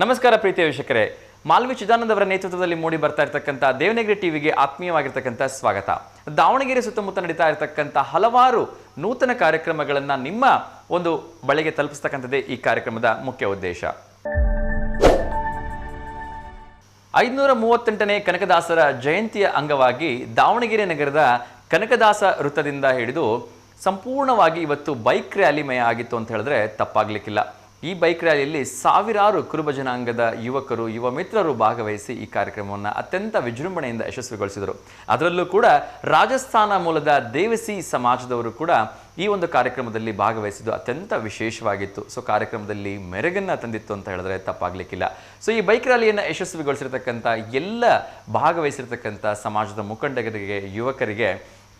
ನಮಸ್ಕಾರ ಪ್ರೀತಿಯ ವೀಕ್ಷಕರೇ. ಮಾಲ್ವಿ ಚಿದಾನಂದವರ ನೇತೃತ್ವದಲ್ಲಿ ಮೂಡಿ ಬರ್ತಾ ಇರತಕ್ಕಂಥ ದೇವನಗಿರಿ ಟಿವಿಗೆ ಆತ್ಮೀಯವಾಗಿರ್ತಕ್ಕಂಥ ಸ್ವಾಗತ. ದಾವಣಗೆರೆ ಸುತ್ತಮುತ್ತ ನಡೀತಾ ಇರತಕ್ಕಂಥ ಹಲವಾರು ನೂತನ ಕಾರ್ಯಕ್ರಮಗಳನ್ನು ನಿಮ್ಮ ಒಂದು ಬಳಿಗೆ ತಲುಪಿಸ್ತಕ್ಕಂಥದ್ದೇ ಈ ಕಾರ್ಯಕ್ರಮದ ಮುಖ್ಯ ಉದ್ದೇಶ. ಐದುನೂರ ಮೂವತ್ತೆಂಟನೇ ಕನಕದಾಸರ ಜಯಂತಿಯ ಅಂಗವಾಗಿ ದಾವಣಗೆರೆ ನಗರದ ಕನಕದಾಸ ವೃತ್ತದಿಂದ ಹಿಡಿದು ಸಂಪೂರ್ಣವಾಗಿ ಇವತ್ತು ಬೈಕ್ ರ್ಯಾಲಿಮಯ ಆಗಿತ್ತು ಅಂತ ಹೇಳಿದ್ರೆ ತಪ್ಪಾಗ್ಲಿಕ್ಕಿಲ್ಲ. ಈ ಬೈಕ್ ರ್ಯಾಲಿಯಲ್ಲಿ ಸಾವಿರಾರು ಕುರುಬ ಜನಾಂಗದ ಯುವಕರು, ಯುವ ಮಿತ್ರರು ಭಾಗವಹಿಸಿ ಈ ಕಾರ್ಯಕ್ರಮವನ್ನು ಅತ್ಯಂತ ವಿಜೃಂಭಣೆಯಿಂದ ಯಶಸ್ವಿಗೊಳಿಸಿದರು. ಅದರಲ್ಲೂ ಕೂಡ ರಾಜಸ್ಥಾನ ಮೂಲದ ದೇವಸಿ ಸಮಾಜದವರು ಕೂಡ ಈ ಒಂದು ಕಾರ್ಯಕ್ರಮದಲ್ಲಿ ಭಾಗವಹಿಸಿದ್ದು ಅತ್ಯಂತ ವಿಶೇಷವಾಗಿತ್ತು. ಸೊ ಕಾರ್ಯಕ್ರಮದಲ್ಲಿ ಮೆರಗನ್ನು ತಂದಿತ್ತು ಅಂತ ಹೇಳಿದ್ರೆ ತಪ್ಪಾಗಲಿಕ್ಕಿಲ್ಲ. ಸೊ ಈ ಬೈಕ್ ರ್ಯಾಲಿಯನ್ನು ಯಶಸ್ವಿಗೊಳಿಸಿರ್ತಕ್ಕಂಥ ಎಲ್ಲ ಭಾಗವಹಿಸಿರ್ತಕ್ಕಂಥ ಸಮಾಜದ ಮುಖಂಡರಿಗೆ, ಯುವಕರಿಗೆ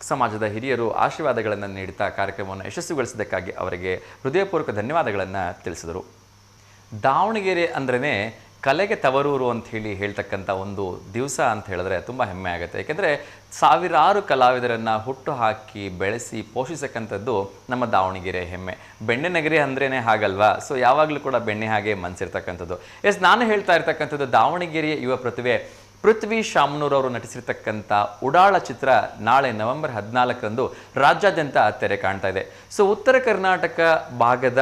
ಸಮಾಜದ ಹಿರಿಯರು ಆಶೀರ್ವಾದಗಳನ್ನು ನೀಡುತ್ತಾ ಕಾರ್ಯಕ್ರಮವನ್ನು ಯಶಸ್ವಿಗೊಳಿಸಿದ್ದಕ್ಕಾಗಿ ಅವರಿಗೆ ಹೃದಯಪೂರ್ವಕ ಧನ್ಯವಾದಗಳನ್ನು ತಿಳಿಸಿದರು. ದಾವಣಗೆರೆ ಅಂದ್ರೇ ಕಲೆಗೆ ತವರೂರು ಅಂತ ಹೇಳಿ ಹೇಳ್ತಕ್ಕಂಥ ಒಂದು ದಿವಸ ಅಂತ ಹೇಳಿದ್ರೆ ತುಂಬ ಹೆಮ್ಮೆ ಆಗುತ್ತೆ. ಏಕೆಂದರೆ ಸಾವಿರಾರು ಕಲಾವಿದರನ್ನು ಹುಟ್ಟು ಹಾಕಿ ಬೆಳೆಸಿ, ಪೋಷಿಸಕ್ಕಂಥದ್ದು ನಮ್ಮ ದಾವಣಗೆರೆ ಹೆಮ್ಮೆ. ಬೆಣ್ಣೆ ನಗರಿ ಅಂದ್ರೇ ಹಾಗಲ್ವಾ? ಸೊ ಯಾವಾಗಲೂ ಕೂಡ ಬೆಣ್ಣೆ ಹಾಗೆ ಮನಸ್ಸಿರ್ತಕ್ಕಂಥದ್ದು ಎಸ್ ನಾನು ಹೇಳ್ತಾ ಇರ್ತಕ್ಕಂಥದ್ದು ದಾವಣಗೆರೆಯ ಯುವ ಪ್ರತಿಭೆ ಪೃಥ್ವಿ ಶಾಮನೂರ್ ಅವರು ನಟಿಸಿರ್ತಕ್ಕಂಥ ಉಡಾಳ ಚಿತ್ರ ನಾಳೆ ನವೆಂಬರ್ ಹದಿನಾಲ್ಕರಂದು ರಾಜ್ಯಾದ್ಯಂತ ತೆರೆ ಕಾಣ್ತಾ ಇದೆ. ಸೊ ಉತ್ತರ ಕರ್ನಾಟಕ ಭಾಗದ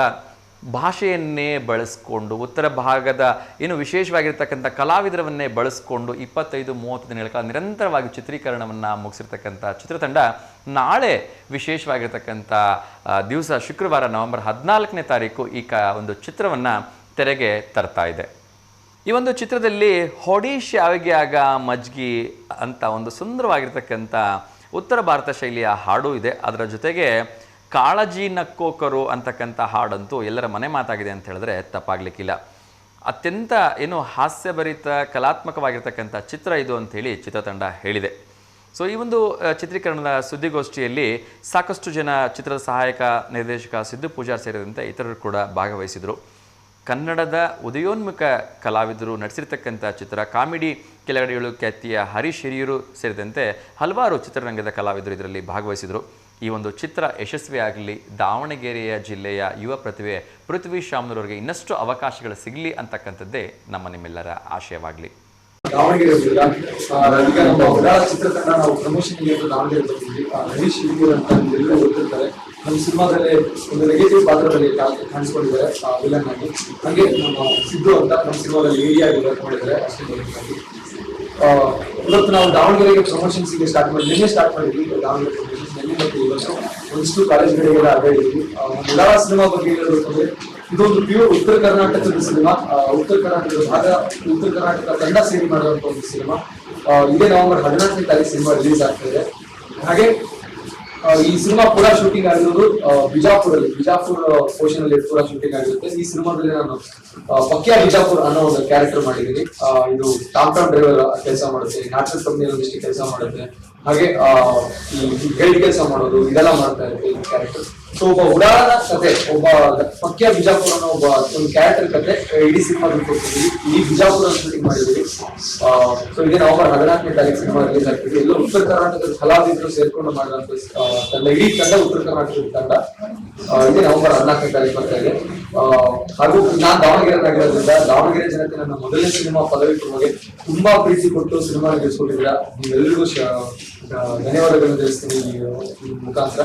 ಭಾಷೆಯನ್ನೇ ಬಳಸ್ಕೊಂಡು, ಉತ್ತರ ಭಾಗದ ಏನು ವಿಶೇಷವಾಗಿರ್ತಕ್ಕಂಥ ಕಲಾವಿದರವನ್ನೇ ಬಳಸ್ಕೊಂಡು ಇಪ್ಪತ್ತೈದು, ಮೂವತ್ತು ದಿನಗಳ ಕಾಲ ನಿರಂತರವಾಗಿ ಚಿತ್ರೀಕರಣವನ್ನು ಮುಗಿಸಿರ್ತಕ್ಕಂಥ ಚಿತ್ರತಂಡ ನಾಳೆ ವಿಶೇಷವಾಗಿರ್ತಕ್ಕಂಥ ದಿವಸ ಶುಕ್ರವಾರ ನವೆಂಬರ್ ಹದಿನಾಲ್ಕನೇ ತಾರೀಕು ಈ ಕ, ಒಂದು ಚಿತ್ರವನ್ನು ತೆರೆಗೆ ತರ್ತಾ ಇದೆ. ಈ ಒಂದು ಚಿತ್ರದಲ್ಲಿ ಹೊಡಿ ಶಾವಿಗೆ ಮಜ್ಗಿ ಅಂತ ಒಂದು ಸುಂದರವಾಗಿರ್ತಕ್ಕಂಥ ಉತ್ತರ ಭಾರತ ಶೈಲಿಯ ಹಾಡು ಇದೆ. ಅದರ ಜೊತೆಗೆ ಕಾಳಜಿ ನಕ್ಕೋಕರು ಅಂತಕ್ಕಂಥ ಹಾಡಂತೂ ಎಲ್ಲರ ಮನೆ ಮಾತಾಗಿದೆ ಅಂತ ಹೇಳಿದ್ರೆ ತಪ್ಪಾಗ್ಲಿಕ್ಕಿಲ್ಲ. ಅತ್ಯಂತ ಏನು ಹಾಸ್ಯಭರಿತ, ಕಲಾತ್ಮಕವಾಗಿರ್ತಕ್ಕಂಥ ಚಿತ್ರ ಇದು ಅಂಥೇಳಿ ಚಿತ್ರತಂಡ ಹೇಳಿದೆ. ಸೊ ಈ ಒಂದು ಚಿತ್ರೀಕರಣದ ಸುದ್ದಿಗೋಷ್ಠಿಯಲ್ಲಿ ಸಾಕಷ್ಟು ಜನ ಚಿತ್ರದ ಸಹಾಯಕ ನಿರ್ದೇಶಕ ಸಿದ್ದು ಪೂಜಾರ್ ಸೇರಿದಂತೆ ಇತರರು ಕೂಡ ಭಾಗವಹಿಸಿದರು. ಕನ್ನಡದ ಉದಯೋನ್ಮುಖ ಕಲಾವಿದರು ನಡೆಸಿರ್ತಕ್ಕಂಥ ಚಿತ್ರ, ಕಾಮಿಡಿ ಕೆಳಗಡೆಗಳು ಖ್ಯಾತಿಯ ಹರೀಶ್ ಹಿರಿಯರು ಸೇರಿದಂತೆ ಹಲವಾರು ಚಿತ್ರರಂಗದ ಕಲಾವಿದರು ಇದರಲ್ಲಿ ಭಾಗವಹಿಸಿದರು. ಈ ಒಂದು ಚಿತ್ರ ಯಶಸ್ವಿಯಾಗಲಿ ದಾವಣಗೆರೆಯ ಜಿಲ್ಲೆಯ ಯುವ ಪ್ರತಿಭೆ ಪೃಥ್ವಿ ಶಾಮ್ನೂರವರಿಗೆ ಇನ್ನಷ್ಟು ಅವಕಾಶಗಳು ಸಿಗಲಿ ಅಂತಕ್ಕಂಥದ್ದೇ ನಮ್ಮ ನಿಮ್ಮೆಲ್ಲರ ಆಶಯವಾಗಲಿ. ದಾವಣಗೆರೆ ಆ, ಈಗ ನಮ್ಮ ಉಡಾಳ ಚಿತ್ರತಂಡ ನಾವು ಪ್ರಮೋಷನ್ ದಾವಣಗೆರೆ ಬರ್ತೀವಿ ಹರೀಶ್ ಹಿರಿಯೂರ್ ಅಂತ ಎಲ್ಲರೂ ಗೊತ್ತಿರ್ತಾರೆ ನಮ್ಮ ಸಿನಿಮಾದಲ್ಲಿ ಒಂದು ನೆಗೆಟಿವ್ ಪಾತ್ರದಲ್ಲಿ ಕಾಣಿಸ್ಕೊಂಡಿದ್ದಾರೆ ವಿಲನ್ ಆಗಿ. ಹಾಗೆ ನಮ್ಮ ಸಿದ್ದು ಅಂತ ನಮ್ಮ ಸಿನಿಮಾದಲ್ಲಿ ಏರಿಯಾ ವರ್ಕ್ ಮಾಡಿದ್ದಾರೆ. ಅಷ್ಟೇ ಇವತ್ತು ನಾವು ದಾವಣಗೆರೆಗೆ ಪ್ರಮೋಷನ್ಗೆ ಸ್ಟಾರ್ಟ್ ಮಾಡಿ ನಿನ್ನೆ ಸ್ಟಾರ್ಟ್ ಮಾಡಿದ್ವಿ ದಾವಣಗೆರೆ ಪ್ರಮೋಷನ್ಸ್ ನಿನ್ನೆ ಮತ್ತು ಇವತ್ತು ಒಂದಿಷ್ಟು ಕಾಲೇಜ್ಗಳಿಗೆಲ್ಲ ಅಡ್ಡಾಡಿದ್ವಿ ಒಂದು ಸಿನಿಮಾ ಬಗ್ಗೆ ಹೇಳಬೇಕಂದ್ರೆ ಇದೊಂದು ಪ್ಯೂರ್ ಉತ್ತರ ಕರ್ನಾಟಕದ ಸಿನಿಮಾ ಉತ್ತರ ಕರ್ನಾಟಕದ ಭಾಗ, ಉತ್ತರ ಕರ್ನಾಟಕ ತಂಡ ಸೇರಿ ಮಾಡುವಂತ ಒಂದು ಸಿನಿಮಾ ಇದೇ ನವೆಂಬರ್ ಹದಿನಾಲ್ಕನೇ ತಾರೀಕು ಸಿನಿಮಾ ರಿಲೀಸ್ ಆಗ್ತಾ ಇದೆ. ಹಾಗೆ ಈ ಸಿನಿಮಾ ಕೂಡ ಶೂಟಿಂಗ್ ಆಗಿರೋದು ಬಿಜಾಪುರಲ್ಲಿ. ಬಿಜಾಪುರ ಪೋರ್ಷನ್ ಅಲ್ಲಿ ಪೂರ ಶೂಟಿಂಗ್ ಆಗಿರುತ್ತೆ. ಈ ಸಿನಿಮಾದಲ್ಲಿ ನಾನು ಪಕ್ಯಾ ಬಿಜಾಪುರ್ ಅನ್ನೋ ಒಂದು ಕ್ಯಾರೆಕ್ಟರ್ ಮಾಡಿದ್ದೀನಿ. ಇದು ಟಾಪ್ ಟಾಪ್ ಡ್ರೈವರ್ ಕೆಲಸ ಮಾಡುತ್ತೆ ನ್ಯಾಚುರಲ್ ಕಂಪ್ನಿ ಒಂದಿಷ್ಟು ಕೆಲಸ ಮಾಡುತ್ತೆ. ಹಾಗೆ ಗೈಡ್ ಕೆಲಸ ಮಾಡೋದು ಇದೆಲ್ಲ ಮಾಡ್ತಾ ಇರ್ತೀವಿ ಕ್ಯಾರೆಕ್ಟರ್ ಸೊ ಒಬ್ಬ ಉಡಾಳನ ಕತೆ ಒಬ್ಬ ಪಕ್ಯ ಅನ್ನೋ ಒಬ್ಬ ಒಂದು ಕ್ಯಾರೆಕ್ಟರ್ ಕತೆ ಇಡೀ ಸಿನಿಮಾ ಕೊಟ್ಟಿದ್ವಿ ಈ ಬಿಜಾಪುರ ಶೂಟಿಂಗ್ ಮಾಡಿದ್ವಿ ಸೊ ಇದೇ ನವೆಂಬರ್ ಹದಿನಾಲ್ಕನೇ ತಾರೀಕು ಸಿನಿಮಾ ರಿಲೀಸ್ ಆಗ್ತಿದೆ ಎಲ್ಲ ಉತ್ತರ ಕರ್ನಾಟಕದ ಕಲಾವಿದರು ಸೇರ್ಕೊಂಡು ಮಾಡಿದಂತ ತಂಡ ಇಡೀ ತಂಡ ಉತ್ತರ ಕರ್ನಾಟಕದ ತಂಡ. ಇದೇ ನವೆಂಬರ್ ಹದಿನಾಲ್ಕನೇ ತಾರೀಕು ಬರ್ತಾ ಇದೆ. ಹಾಗೂ ನಾನ್ ದಾವಣಗೆರೆ ನಗರದಿಂದ ದಾವಣಗೆರೆ ಜನತೆ ನನ್ನ ಮೊದಲನೇ ಸಿನಿಮಾ ಪದವಿ ತುಂಬಾ ಪ್ರೀತಿ ಕೊಟ್ಟು ಸಿನಿಮಾ ಶ- ಆ, ಧನ್ಯವಾದಗಳನ್ನು ತಿಳಿಸ್ತೀನಿ ಮುಖಾಂತರ.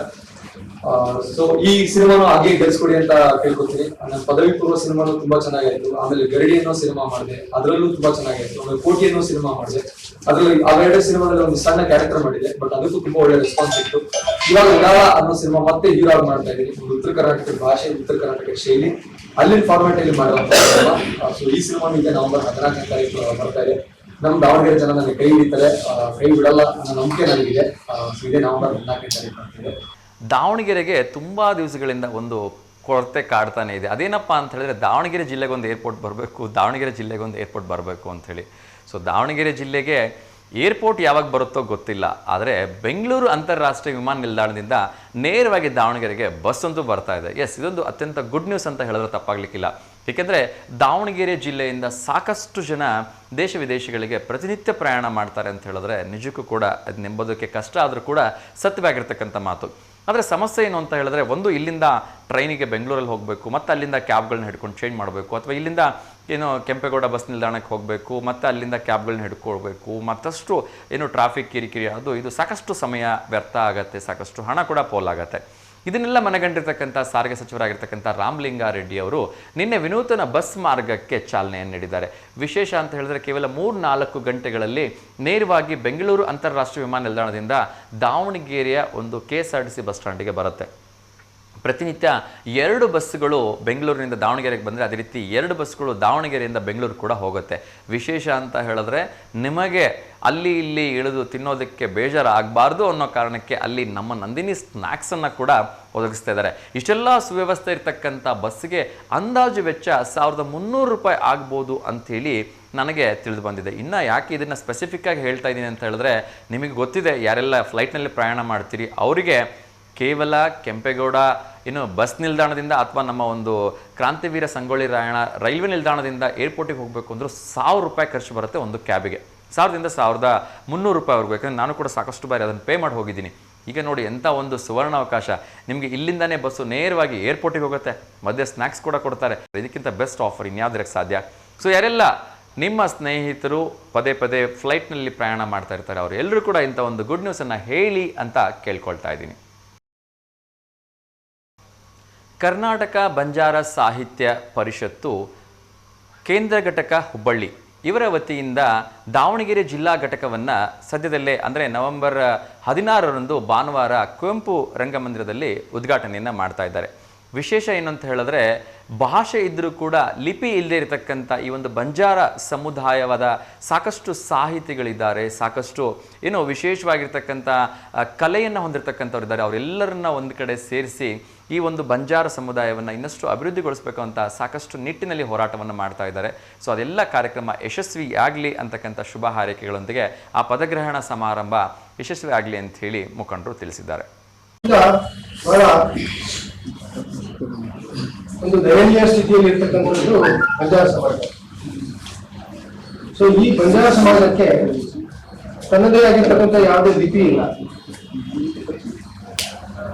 ಸೊ ಈ ಸಿನಿಮಾನು ಹಾಗೆ ಗೆಲ್ಸ್ಕೊಡಿ ಅಂತ ಕೇಳ್ಕೊತೀನಿ. ನನ್ನ ಪದವಿ ಪೂರ್ವ ಸಿನಿಮಾನು ತುಂಬಾ ಚೆನ್ನಾಗಾಯ್ತು. ಆಮೇಲೆ ಗರಡಿ ಅನ್ನೋ ಸಿನಿಮಾ ಮಾಡಿದೆ. ಅದರಲ್ಲೂ ತುಂಬಾ ಚೆನ್ನಾಗಿತ್ತು ಆಮೇಲೆ ಕೋಟಿ ಅನ್ನೋ ಸಿನಿಮಾ ಮಾಡಿದೆ. ಅದ್ರಲ್ಲಿ ಅವೆರಡು ಸಿನಿಮಾದಲ್ಲಿ ಒಂದು ಸಣ್ಣ ಕ್ಯಾರೆಕ್ಟರ್ ಮಾಡಿದೆ ಬಟ್ ಅದಕ್ಕೂ ತುಂಬಾ ಒಳ್ಳೆ ರೆಸ್ಪಾನ್ಸ್ ಇತ್ತು. ಇವಾಗ ಇಡಾಲ ಅನ್ನೋ ಸಿನಿಮಾ ಮತ್ತೆ ಹೀರೋ ಮಾಡ್ತಾ ಇದ್ದೀನಿ. ಒಂದು ಉತ್ತರ ಕರ್ನಾಟಕ ಭಾಷೆ, ಉತ್ತರ ಕರ್ನಾಟಕ ಶೈಲಿ. ಅಲ್ಲಿನ ಫಾರ್ಮ್ಯಾಟ್ ಅಲ್ಲಿ ಮಾಡುವಂತ ಸಿನಿಮಾ. ಸೊ ಈ ಸಿನಿಮಾ ಈಗ ನವೆಂಬರ್ ಹದಿನಾಲ್ಕನೇ ತಾರೀಕು ಬರ್ತಾ ಇದೆ. ನಮ್ ದಾವಣಗೆರೆ ಜನ ನನಗೆ ಕೈ ಹಿಡಿತಾರೆ. ಕೈ ಬಿಡಲ್ಲ ಅನ್ನೋ ನಂಬಿಕೆ ನನಗಿದೆ. ಇದೇ ನವೆಂಬರ್ ಹದಿನಾಲ್ಕನೇ ತಾರೀಕು ಬರ್ತಿದೆ ದಾವಣಗೆರೆಗೆ ತುಂಬಾ ದಿವಸಗಳಿಂದ ಒಂದು ಕೊರತೆ ಕಾಡ್ತಾನೆ ಇದೆ. ಅದೇನಪ್ಪ ಅಂತ ಹೇಳಿದ್ರೆ ದಾವಣಗೆರೆ ಜಿಲ್ಲೆಗೆ ಒಂದು ಏರ್ಪೋರ್ಟ್ ಬರಬೇಕು, ದಾವಣಗೆರೆ ಜಿಲ್ಲೆಗೆ ಒಂದು ಏರ್ಪೋರ್ಟ್ ಬರಬೇಕು ಅಂಥೇಳಿ ಸೊ ದಾವಣಗೆರೆ ಜಿಲ್ಲೆಗೆ ಏರ್ಪೋರ್ಟ್ ಯಾವಾಗ ಬರುತ್ತೋ ಗೊತ್ತಿಲ್ಲ. ಆದರೆ ಬೆಂಗಳೂರು ಅಂತಾರಾಷ್ಟ್ರೀಯ ವಿಮಾನ ನಿಲ್ದಾಣದಿಂದ ನೇರವಾಗಿ ದಾವಣಗೆರೆಗೆ ಬಸ್ ಅಂತೂ ಬರ್ತಾ ಇದೆ. ಎಸ್ ಇದೊಂದು ಅತ್ಯಂತ ಗುಡ್ ನ್ಯೂಸ್ ಅಂತ ಹೇಳಿದ್ರೆ ತಪ್ಪಾಗ್ಲಿಕ್ಕಿಲ್ಲ. ಏಕೆಂದರೆ ದಾವಣಗೆರೆ ಜಿಲ್ಲೆಯಿಂದ ಸಾಕಷ್ಟು ಜನ ದೇಶ ವಿದೇಶಗಳಿಗೆ ಪ್ರತಿನಿತ್ಯ ಪ್ರಯಾಣ ಮಾಡ್ತಾರೆ ಅಂತ ಹೇಳಿದ್ರೆ ನಿಜಕ್ಕೂ ಕೂಡ ಅದು ನೆಂಬೋದಕ್ಕೆ ಕಷ್ಟ. ಆದರೂ ಕೂಡ ಸತ್ಯವಾಗಿರ್ತಕ್ಕಂಥ ಮಾತು. ಆದರೆ ಸಮಸ್ಯೆ ಏನು ಅಂತ ಹೇಳಿದ್ರೆ ಒಂದು ಇಲ್ಲಿಂದ ಟ್ರೈನಿಗೆ ಬೆಂಗಳೂರಲ್ಲಿ ಹೋಗಬೇಕು, ಮತ್ತು ಅಲ್ಲಿಂದ ಕ್ಯಾಬ್ಗಳನ್ನ ಹಿಡ್ಕೊಂಡು ಚೇಂಜ್ ಮಾಡಬೇಕು, ಅಥವಾ ಇಲ್ಲಿಂದ ಏನು ಕೆಂಪೇಗೌಡ ಬಸ್ ನಿಲ್ದಾಣಕ್ಕೆ ಹೋಗಬೇಕು, ಮತ್ತು ಅಲ್ಲಿಂದ ಕ್ಯಾಬ್ಗಳನ್ನ ಹಿಡ್ಕೊಳ್ಬೇಕು, ಮತ್ತಷ್ಟು ಏನು ಟ್ರಾಫಿಕ್ ಕಿರಿಕಿರಿ, ಅದು ಇದು ಸಾಕಷ್ಟು ಸಮಯ ವ್ಯರ್ಥ ಆಗುತ್ತೆ, ಸಾಕಷ್ಟು ಹಣ ಕೂಡ ಪೋಲಾಗತ್ತೆ. ಇದನ್ನೆಲ್ಲ ಮನಗಂಡಿರ್ತಕ್ಕಂಥ ಸಾರಿಗೆ ಸಚಿವರಾಗಿರ್ತಕ್ಕಂಥ ರಾಮಲಿಂಗಾರೆಡ್ಡಿ ಅವರು ನಿನ್ನೆ ವಿನೂತನ ಬಸ್ ಮಾರ್ಗಕ್ಕೆ ಚಾಲನೆಯನ್ನು ನೀಡಿದ್ದಾರೆ. ವಿಶೇಷ ಅಂತ ಹೇಳಿದ್ರೆ ಕೇವಲ ಮೂರು ನಾಲ್ಕು ಗಂಟೆಗಳಲ್ಲಿ ನೇರವಾಗಿ ಬೆಂಗಳೂರು ಅಂತಾರಾಷ್ಟ್ರೀಯ ವಿಮಾನ ನಿಲ್ದಾಣದಿಂದ ದಾವಣಗೆರೆಯ ಒಂದು ಕೆ ಟಿ ಸಿ ಬಸ್ ಸ್ಟ್ಯಾಂಡಿಗೆ ಬರುತ್ತೆ. ಪ್ರತಿನಿತ್ಯ ಎರಡು ಬಸ್ಸುಗಳು ಬೆಂಗಳೂರಿನಿಂದ ದಾವಣಗೆರೆಗೆ ಬಂದರೆ ಅದೇ ರೀತಿ ಎರಡು ಬಸ್ಗಳು ದಾವಣಗೆರೆಯಿಂದ ಬೆಂಗಳೂರು ಕೂಡ ಹೋಗುತ್ತೆ. ವಿಶೇಷ ಅಂತ ಹೇಳಿದ್ರೆ ನಿಮಗೆ ಅಲ್ಲಿ ಇಲ್ಲಿ ಇಳಿದು ತಿನ್ನೋದಕ್ಕೆ ಬೇಜಾರಾಗಬಾರ್ದು ಅನ್ನೋ ಕಾರಣಕ್ಕೆ ಅಲ್ಲಿ ನಮ್ಮ ನಂದಿನಿ ಸ್ನ್ಯಾಕ್ಸನ್ನು ಕೂಡ ಒದಗಿಸ್ತಾ ಇದ್ದಾರೆ. ಇಷ್ಟೆಲ್ಲ ಸುವ್ಯವಸ್ಥೆ ಇರ್ತಕ್ಕಂಥ ಬಸ್ಸಿಗೆ ಅಂದಾಜು ವೆಚ್ಚ ಸಾವಿರದ ಮುನ್ನೂರು ರೂಪಾಯಿ ಆಗ್ಬೋದು ಅಂಥೇಳಿ ನನಗೆ ತಿಳಿದು ಬಂದಿದೆ. ಇನ್ನು ಯಾಕೆ ಇದನ್ನು ಸ್ಪೆಸಿಫಿಕ್ಕಾಗಿ ಹೇಳ್ತಾ ಇದ್ದೀನಿ ಅಂತ ಹೇಳಿದ್ರೆ ನಿಮಗೆ ಗೊತ್ತಿದೆ, ಯಾರೆಲ್ಲ ಫ್ಲೈಟ್ನಲ್ಲಿ ಪ್ರಯಾಣ ಮಾಡ್ತೀರಿ, ಅವರಿಗೆ ಕೇವಲ ಕೆಂಪೇಗೌಡ ಏನು ಬಸ್ ನಿಲ್ದಾಣದಿಂದ ಅಥವಾ ನಮ್ಮ ಒಂದು ಕ್ರಾಂತಿವೀರ ಸಂಗೊಳ್ಳಿ ರಾಯಣ ರೈಲ್ವೆ ನಿಲ್ದಾಣದಿಂದ ಏರ್ಪೋರ್ಟಿಗೆ ಹೋಗಬೇಕು ಅಂದರೂ ಸಾವಿರ ರೂಪಾಯಿ ಖರ್ಚು ಬರುತ್ತೆ ಒಂದು ಕ್ಯಾಬಿಗೆ. ಸಾವಿರದಿಂದ ಸಾವಿರದ ಮುನ್ನೂರು ರೂಪಾಯಿವರೆಗೂ ಯಾಕಂದರೆ ನಾನು ಕೂಡ ಸಾಕಷ್ಟು ಬಾರಿ ಅದನ್ನು ಪೇ ಮಾಡಿ ಹೋಗಿದ್ದೀನಿ. ಈಗ ನೋಡಿ ಎಂಥ ಒಂದು ಸುವರ್ಣ ಅವಕಾಶ ನಿಮಗೆ ಇಲ್ಲಿಂದನೇ ಬಸ್ಸು ನೇರವಾಗಿ ಏರ್ಪೋರ್ಟಿಗೆ ಹೋಗುತ್ತೆ. ಮಧ್ಯೆ ಸ್ನ್ಯಾಕ್ಸ್ ಕೂಡ ಕೊಡ್ತಾರೆ. ಇದಕ್ಕಿಂತ ಬೆಸ್ಟ್ ಆಫರ್ ಇನ್ಯಾವುದಕ್ಕೆ ಸಾಧ್ಯ? ಸೊ ಯಾರೆಲ್ಲ ನಿಮ್ಮ ಸ್ನೇಹಿತರು ಪದೇ ಪದೇ ಫ್ಲೈಟ್ನಲ್ಲಿ ಪ್ರಯಾಣ ಮಾಡ್ತಾ ಇರ್ತಾರೆ, ಅವರು ಎಲ್ಲರೂ ಕೂಡ ಇಂಥ ಒಂದು ಗುಡ್ ನ್ಯೂಸನ್ನು ಹೇಳಿ ಅಂತ ಕೇಳ್ಕೊಳ್ತಾ ಇದ್ದೀನಿ. ಕರ್ನಾಟಕ ಬಂಜಾರ ಸಾಹಿತ್ಯ ಪರಿಷತ್ತು, ಕೇಂದ್ರ ಘಟಕ ಹುಬ್ಬಳ್ಳಿ. ಇವರ ವತಿಯಿಂದ ದಾವಣಗೆರೆ ಜಿಲ್ಲಾ ಘಟಕವನ್ನು ಸದ್ಯದಲ್ಲೇ, ಅಂದರೆ ನವೆಂಬರ್ ಹದಿನಾರರಂದು ಭಾನುವಾರ ಕುವೆಂಪು ರಂಗಮಂದಿರದಲ್ಲಿ ಉದ್ಘಾಟನೆಯನ್ನು ಮಾಡ್ತಾ ಇದ್ದಾರೆ. ವಿಶೇಷ ಏನಂತ ಹೇಳಿದ್ರೆ, ಭಾಷೆ ಇದ್ದರೂ ಕೂಡ ಲಿಪಿ ಇಲ್ಲದೆ ಇರತಕ್ಕಂಥ ಈ ಒಂದು ಬಂಜಾರ ಸಮುದಾಯವಾದ ಸಾಕಷ್ಟು ಸಾಹಿತಿಗಳಿದ್ದಾರೆ, ಸಾಕಷ್ಟು, ಏನು ವಿಶೇಷವಾಗಿರ್ತಕ್ಕಂಥ ಕಲೆಯನ್ನು ಹೊಂದಿರತಕ್ಕಂಥವ್ರು ಇದ್ದಾರೆ ಅವರೆಲ್ಲರನ್ನ ಒಂದು ಕಡೆ ಸೇರಿಸಿ ಈ ಒಂದು ಬಂಜಾರ ಸಮುದಾಯವನ್ನು ಇನ್ನಷ್ಟು ಅಭಿವೃದ್ಧಿಗೊಳಿಸಬೇಕು ಅಂತ ಸಾಕಷ್ಟು ನಿಟ್ಟಿನಲ್ಲಿ ಹೋರಾಟವನ್ನು ಮಾಡ್ತಾ ಇದ್ದಾರೆ. ಸೊ, ಅದೆಲ್ಲ ಕಾರ್ಯಕ್ರಮ ಯಶಸ್ವಿಯಾಗಲಿ ಅಂತಕ್ಕಂಥ ಶುಭ ಹಾರೈಕೆಗಳೊಂದಿಗೆ ಆ ಪದಗ್ರಹಣ ಸಮಾರಂಭ ಯಶಸ್ವಿಯಾಗಲಿ ಅಂತ ಹೇಳಿ ಮುಖಂಡರು ತಿಳಿಸಿದ್ದಾರೆ. ಒಂದು ದಯನೀಯ ಸ್ಥಿತಿಯಲ್ಲಿ ಇರ್ತಕ್ಕಂಥದ್ದು ಬಂಜಾರ ಸಮಾಜ. ಸೊ ಈ ಬಂಜಾರ ಸಮಾಜಕ್ಕೆ ತನ್ನದೇ ಆಗಿರ್ತಕ್ಕಂಥ ಯಾವುದೇ ಲಿಪಿ ಇಲ್ಲ.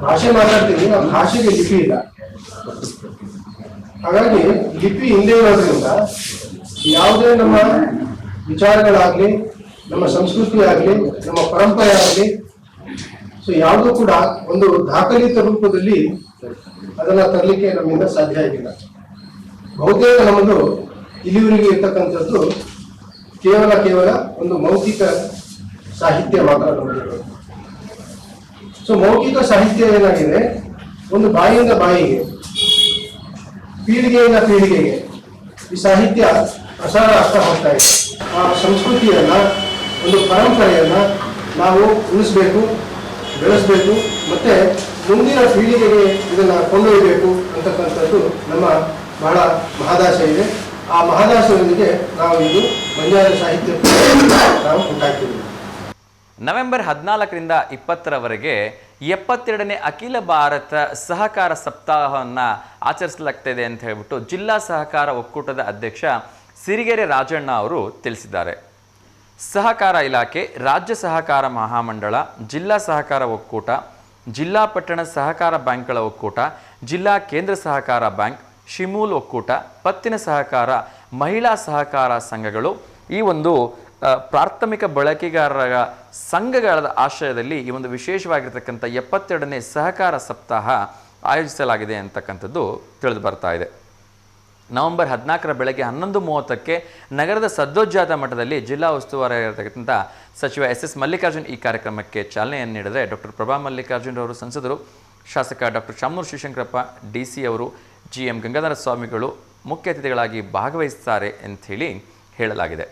ಭಾಷೆ ಮಾತಾಡ್ತೀವಿ, ಆ ಭಾಷೆಗೆ ಲಿಪಿ ಇಲ್ಲ. ಹಾಗಾಗಿ ಲಿಪಿ ಇಲ್ಲದೆ ಇರೋದ್ರಿಂದ ಯಾವುದೇ ನಮ್ಮ ವಿಚಾರಗಳಾಗ್ಲಿ, ನಮ್ಮ ಸಂಸ್ಕೃತಿ ಆಗ್ಲಿ ನಮ್ಮ ಪರಂಪರೆ ಆಗ್ಲಿ ಸೊ ಯಾವುದೂ ಕೂಡ ಒಂದು ದಾಖಲಿತ ರೂಪದಲ್ಲಿ ಅದನ್ನ ತರಲಿಕ್ಕೆ ನಮ್ಮಿಂದ ಸಾಧ್ಯ ಆಗಿಲ್ಲ. ಬಹುತೇಕ ನಮ್ಮದು ಇಲ್ಲಿವರೆಗೆ ಇರ್ತಕ್ಕಂಥದ್ದು ಕೇವಲ ಕೇವಲ ಒಂದು ಮೌಖಿಕ ಸಾಹಿತ್ಯ ಮಾತ್ರ ನಮ್ಮದಿರೋದು ಸೊ ಮೌಖಿಕ ಸಾಹಿತ್ಯ ಏನಾಗಿದೆ? ಒಂದು ಬಾಯಿಯಿಂದ ಬಾಯಿಗೆ, ಪೀಳಿಗೆಯಿಂದ ಪೀಳಿಗೆಗೆ ಈ ಸಾಹಿತ್ಯ ಪ್ರಸಾರ ಆಗ್ತಾ ಹೋಗ್ತಾ ಇದೆ. ಆ ಸಂಸ್ಕೃತಿಯನ್ನ, ಒಂದು ಪರಂಪರೆಯನ್ನ ನಾವು ಉಳಿಸ್ಬೇಕು, ಬೆಳೆಸಬೇಕು, ಮತ್ತೆ ಮುಂದಿನ ಪೀಳಿಗೆಗೆ ಇದನ್ನ ಕೊಂಡೊಯ್ಯಬೇಕು ಅಂತಕ್ಕಂಥದ್ದು ನಮ್ಮ ಬಹಳ ಮಹದಾಸೆ ಇದೆ. ಆ ಮಹದಾಸೆಯೊಂದಿಗೆ ನಾವು ಇದು ಬಂಜಾರ ಸಾಹಿತ್ಯ ನಾವು ಉಂಟಾಗ್ತೀವಿ. ನವೆಂಬರ್ ಹದಿನಾಲ್ಕರಿಂದ ಇಪ್ಪತ್ತರವರೆಗೆ ಎಪ್ಪತ್ತೆರಡನೇ ಅಖಿಲ ಭಾರತ ಸಹಕಾರ ಸಪ್ತಾಹವನ್ನು ಆಚರಿಸಲಾಗ್ತಿದೆ ಅಂತ ಹೇಳ್ಬಿಟ್ಟು ಜಿಲ್ಲಾ ಸಹಕಾರ ಒಕ್ಕೂಟದ ಅಧ್ಯಕ್ಷ ಸಿರಿಗೆರೆ ರಾಜಣ್ಣ ಅವರು ತಿಳಿಸಿದ್ದಾರೆ. ಸಹಕಾರ ಇಲಾಖೆ ರಾಜ್ಯ ಸಹಕಾರ ಮಹಾಮಂಡಳ, ಜಿಲ್ಲಾ ಸಹಕಾರ ಒಕ್ಕೂಟ ಜಿಲ್ಲಾ ಪಟ್ಟಣ ಸಹಕಾರ ಬ್ಯಾಂಕ್ಗಳ ಒಕ್ಕೂಟ, ಜಿಲ್ಲಾ ಕೇಂದ್ರ ಸಹಕಾರ ಬ್ಯಾಂಕ್, ಶಿಮೂಲ್ ಒಕ್ಕೂಟ, ಪತ್ತಿನ ಸಹಕಾರ, ಮಹಿಳಾ ಸಹಕಾರ ಸಂಘಗಳು ಈ ಒಂದು ಪ್ರಾಥಮಿಕ ಬಳಕೆಗಾರರ ಸಂಘಗಳ ಆಶ್ರಯದಲ್ಲಿ ಈ ಒಂದು ವಿಶೇಷವಾಗಿರ್ತಕ್ಕಂಥ ಎಪ್ಪತ್ತೆರಡನೇ ಸಹಕಾರ ಸಪ್ತಾಹ ಆಯೋಜಿಸಲಾಗಿದೆ ಅಂತಕ್ಕಂಥದ್ದು ತಿಳಿದು ಬರ್ತಾ ಇದೆ. ನವೆಂಬರ್ ಹದಿನಾಲ್ಕರ ಬೆಳಗ್ಗೆ ಹನ್ನೊಂದು ಮೂವತ್ತಕ್ಕೆ ನಗರದ ಸದ್ಯೋಜಾತ ಮಠದಲ್ಲಿ ಜಿಲ್ಲಾ ಉಸ್ತುವಾರಿಯಾಗಿರ್ತಕ್ಕಂಥ ಸಚಿವ ಎಸ್ ಎಸ್ ಮಲ್ಲಿಕಾರ್ಜುನ್ ಈ ಕಾರ್ಯಕ್ರಮಕ್ಕೆ ಚಾಲನೆಯನ್ನು ನೀಡಿದರೆ ಡಾಕ್ಟರ್ ಪ್ರಭಾ ಮಲ್ಲಿಕಾರ್ಜುನ್ ಅವರು ಸಂಸದರು, ಶಾಸಕ doctor Shamanur Shivashankarappa D C ಅವರು ಜಿ ಎಂ ಗಂಗಾಧರ ಸ್ವಾಮಿಗಳು ಮುಖ್ಯ ಅತಿಥಿಗಳಾಗಿ ಭಾಗವಹಿಸುತ್ತಾರೆ ಅಂಥೇಳಿ ಹೇಳಲಾಗಿದೆ.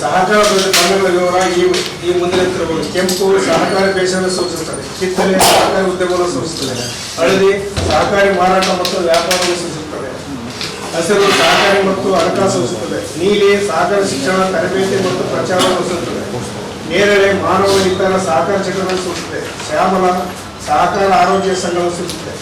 ಸಹಕಾರ ವಿವರ ಈ ಈ ಮುಂದಿನ ಕೆಂಪು ಸಹಕಾರಿ ಬೇಸಾಯ ಸೂಚಿಸುತ್ತದೆ, ಕಿತ್ತಳೆ ಸಹಕಾರಿ ಉದ್ಯಮವನ್ನು ಸೂಚಿಸುತ್ತದೆ. ಹಳದಿ ಸಹಕಾರಿ ಮಾರಾಟ ಮತ್ತು ವ್ಯಾಪಾರವನ್ನು ಸೂಚಿಸುತ್ತದೆ. ಹಸಿರು ಸಹಕಾರಿ ಮತ್ತು ಹಣಕಾಸು ಸೂಚಿಸುತ್ತದೆ. ನೀಲಿ ಸಹಕಾರ ಶಿಕ್ಷಣ, ತರಬೇತಿ ಮತ್ತು ಪ್ರಚಾರವನ್ನು ಸೂಚಿಸುತ್ತದೆ. ನೇರಳೆ ಮಾನವ ಇತರ ಸಹಕಾರ ಚಟುವಟಿಕೆ ಸೂಚಿಸುತ್ತದೆ. ಶ್ಯಾಮಲ ಸಹಕಾರ ಆರೋಗ್ಯ ಸಂಘವನ್ನು ಸೂಚಿಸುತ್ತದೆ.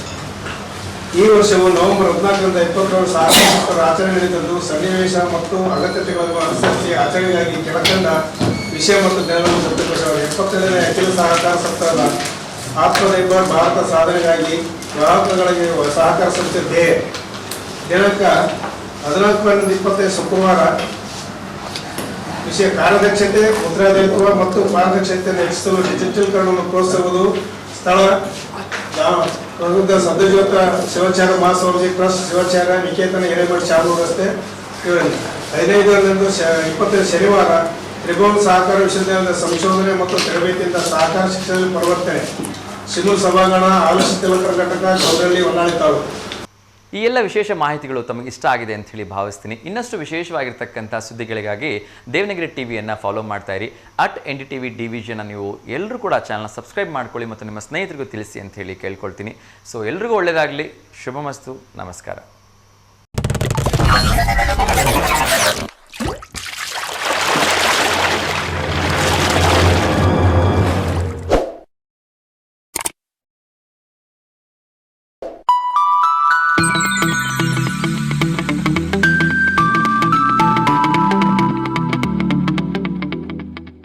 ಈ ವರ್ಷವು ನವೆಂಬರ್ ಹದಿನಾಲ್ಕರಿಂದ ಇಪ್ಪತ್ತೇಳು ಸಾರ್ವಜನಿಕರ ಆಚರಣೆ ನಡೆದಂದು ಸನ್ನಿವೇಶ ಮತ್ತು ಅಗತ್ಯತೆಗಳನ್ನು ಅನುಸರಿಸಿ ಆಚರಣೆಯಾಗಿ ಕೆಳಕಂಡ ವಿಷಯ ಮತ್ತು ಜ್ಞಾನವನ್ನು ತೃಪ್ತಿಪಡಿಸುವ ಎಪ್ಪತ್ತೈದನೇ ಅಖಿಲ ಸಹಕಾರ ಸಪ್ತಾಹದ ಆತ್ಮನಿರ್ಭರ್ ಭಾರತ ಸಾಧನೆಗಾಗಿ ಗ್ರಾಹಕಗಳಿಗೆ ಸಹಕಾರ ಸಂಸ್ಥೆ ಧ್ಯೇಯ ದಿನಾಂಕ ಹದಿನಾಲ್ಕರಿಂದ ಇಪ್ಪತ್ತೈದು ಶುಕ್ರವಾರ ವಿಷಯ ಕಾರ್ಯದಕ್ಷತೆ ಮುದ್ರಾದಾಯಿತ್ವ ಮತ್ತು ಪಾರದಕ್ಷತೆಯನ್ನು ಹೆಚ್ಚಿಸಲು ಡಿಜಿಟಲ್ಕರಣವನ್ನು ಪ್ರೋತ್ಸಾಹಿಸುವುದು ಸ್ಥಳ ಪ್ರಬುದ್ಧ ಸದ್ಯಜ್ಯೋತ ಶಿವಾಚಾರ್ಯ ಮಹಾಸ್ವಾಮಿ ಟ್ರಸ್ಟ್ ಶಿವಾಚಾರ್ಯ ನಿಕೇತನ ಹಿರೇಮಠ ಶಾಲೂರು ರಸ್ತೆ ಇವರಿಂದ ಹದಿನೈದರಂದು ಶ ಇಪ್ಪತ್ತೈದು ಶನಿವಾರ ತ್ರಿಭುವನ ಸಹಕಾರ ವಿಶ್ವವಿದ್ಯಾಲಯದ ಸಂಶೋಧನೆ ಮತ್ತು ತರಬೇತಿಯಿಂದ ಸಹಕಾರ ಶಿಕ್ಷಣದಲ್ಲಿ ಪರಿವರ್ತನೆ. ಶಿಮೂಲ್ ಸಭಾಂಗಣ ಆಲೋಚನೆ ತಿಲಕರ ಘಟಕ ಗೌರಳ್ಳಿ ಹೊನ್ನಾಳಿ ತಾಲೂಕು. ಈ ಎಲ್ಲ ವಿಶೇಷ ಮಾಹಿತಿಗಳು ತಮಗೆ ಇಷ್ಟ ಆಗಿದೆ ಅಂತ ಹೇಳಿ ಭಾವಿಸ್ತೀನಿ. ಇನ್ನಷ್ಟು ವಿಶೇಷವಾಗಿರ್ತಕ್ಕಂಥ ಸುದ್ದಿಗಳಿಗಾಗಿ ದೇವನಗಿರಿ ಟಿವಿಯನ್ನು ಫಾಲೋ ಮಾಡ್ತಾ ಇರಿ. At N D T V ಡಿವಿಷನ್ನ ನೀವು ಎಲ್ಲರೂ ಕೂಡ ಚಾನಲ್ನ ಸಬ್ಸ್ಕ್ರೈಬ್ ಮಾಡ್ಕೊಳ್ಳಿ ಮತ್ತು ನಿಮ್ಮ ಸ್ನೇಹಿತರಿಗೂ ತಿಳಿಸಿ ಅಂತ ಹೇಳಿ ಕೇಳ್ಕೊಳ್ತೀನಿ. ಸೊ ಎಲ್ರಿಗೂ ಒಳ್ಳೆಯದಾಗಲಿ ಶುಭಮಸ್ತು. ನಮಸ್ಕಾರ.